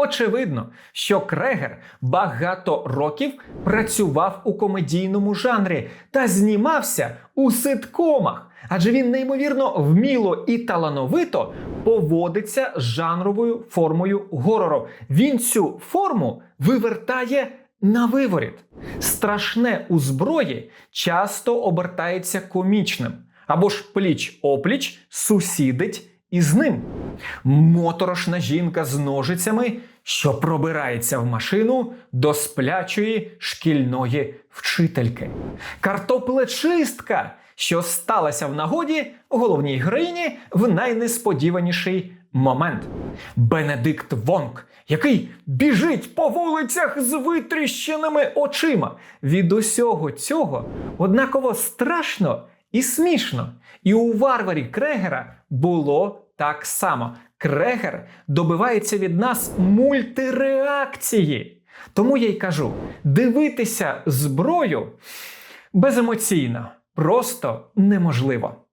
Очевидно, що Крегер багато років працював у комедійному жанрі та знімався у ситкомах, адже він неймовірно вміло і талановито поводиться з жанровою формою горору. Він цю форму вивертає на виворіт. Страшне у зброї часто обертається комічним або ж пліч опліч сусідить із ним. Моторошна жінка з ножицями, що пробирається в машину до сплячої шкільної вчительки. Картоплечистка, що сталася в нагоді головній героїні в найнесподіваніший момент. Бенедикт Вонг, який біжить по вулицях з витріщеними очима. Від усього цього однаково страшно і смішно. І у варварі Крегера було так само. Крегер добивається від нас мультиреакції. Тому я й кажу: дивитися зброю беземоційно просто неможливо.